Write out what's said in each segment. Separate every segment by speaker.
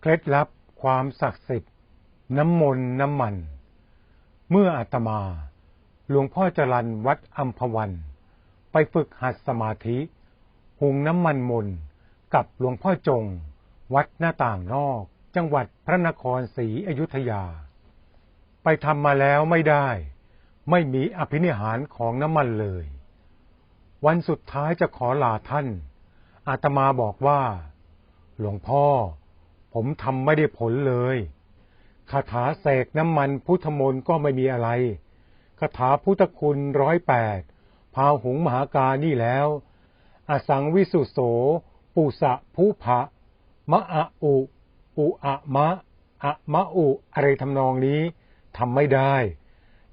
Speaker 1: เคล็ดลับความศักดิ์สิทธิ์ น้ำมนต์น้ำมัน เมื่ออาตมา หลวงพ่อจรันวัดอัมพวัน ไปฝึกหัดสมาธิ หุงน้ำมันมนกับหลวงพ่อจง วัดหน้าต่างนอก จังหวัดพระนครศรีอยุธยา ไปทำมาแล้วไม่ได้ ไม่มีอภินิหารของน้ำมันเลย วันสุดท้ายจะขอลาท่าน อาตมาบอกว่า หลวงพ่อ ผมทำไม่ได้ผลเลยคาถาเสกน้ำมันพุทธมนต์ก็ไม่มีอะไรคาถาพุทธคุณร้อยแปดพาหุงมหากานี่แล้ว อสังวิสุโส ปุสะภูภะมะอะอุ อุอะมะอะมะอุอะไรทำนองนี้ทำไม่ได้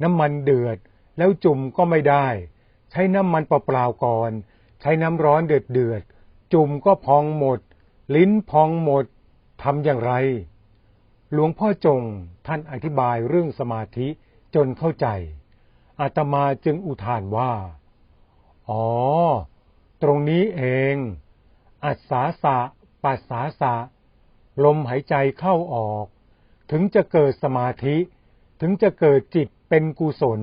Speaker 1: น้ำมันเดือดแล้วจุ่มก็ไม่ได้ ใช้น้ำมันเปล่าๆก่อน ใช้น้ำร้อนเดือดเดือดๆจุ่มก็พองหมด ลิ้นพองหมด ทำอย่างไร หลวงพ่อจงท่านอธิบายเรื่องสมาธิจนเข้าใจอาตมาจึงอุทานว่า อ๋อ ตรงนี้เอง อัศสาสะปัสสาสะ ลมหายใจเข้าออก ถึงจะเกิดสมาธิ ถึงจะเกิดจิตเป็นกุศล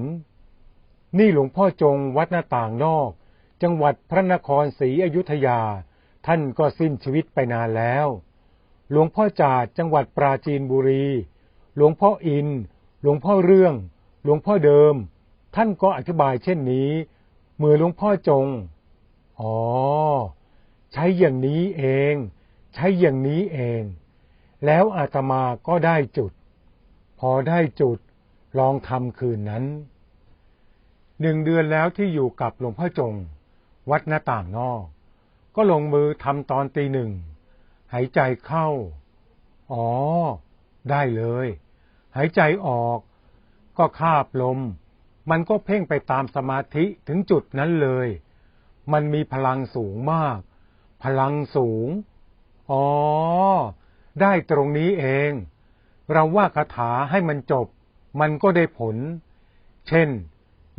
Speaker 1: นี่หลวงพ่อจงวัดหน้าต่างนอก จังหวัดพระนครศรีอยุธยา ท่านก็สิ้นชีวิตไปนานแล้ว หลวงพ่อจาดจังหวัดปราจีนบุรี หลวงพ่ออิน หลวงพ่อเรื่อง หลวงพ่อเดิม ท่านก็อธิบายเช่นนี้เมื่อหลวงพ่อจง อ๋อ ใช้อย่างนี้เอง ใช้อย่างนี้เอง แล้วอาตมาก็ได้จุด พอได้จุด ลองทำคืนนั้น หนึ่งเดือนแล้วที่อยู่กับหลวงพ่อจง วัดหน้าต่างนอก ก็ลงมือทำตอนตีหนึ่ง หายใจเข้า อ๋อ ได้เลย หายใจออก ก็คาบลม มันก็เพ่งไปตามสมาธิถึงจุดนั้นเลย มันมีพลังสูงมาก พลังสูง อ๋อ ได้ตรงนี้เอง เราว่าคาถาให้มันจบ มันก็ได้ผล เช่น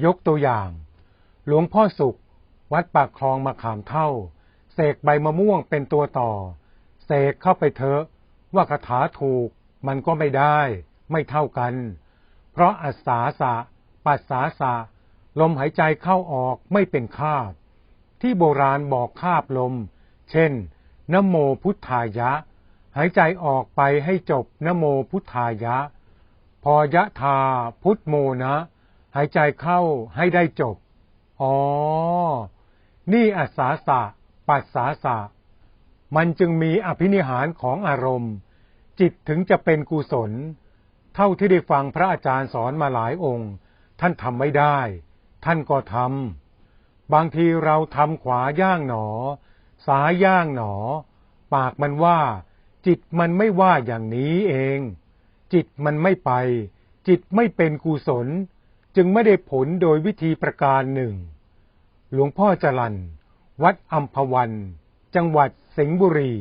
Speaker 1: ยกตัวอย่าง หลวงพ่อสุข วัดปากคลองมาขามเท่าเสกใบมะม่วงเป็นตัวต่อ เสกเข้าไปเถอะว่าคาถาถูกมันก็ไม่ได้ ไม่เท่ากัน เพราะอัศสาสะปัสสาสะลมหายใจเข้าออกไม่เป็นคาบ ที่โบราณบอกคาบลม เช่นนโมพุทธายะ หายใจออกไปให้จบนโมพุทธายะ พอยะทาพุทโมนะ หายใจเข้าให้ได้จบ อ๋อ นี่อัศสาสะปัสสาสะ มันจึงมีอภินิหารของอารมณ์ จิตถึงจะเป็นกุศล เท่าที่ได้ฟังพระอาจารย์สอนมาหลายองค์ ท่านทำไม่ได้ ท่านก็ทำบางทีเราทำขวาย่างหนอ สายย่างหนอ ปากมันว่า จิตมันไม่ว่าอย่างนี้เอง จิตมันไม่ไป จิตไม่เป็นกุศล จึงไม่ได้ผลโดยวิธีประการหนึ่ง หลวงพ่อจรันวัดอัมพวัน จังหวัด สิงห์บุรี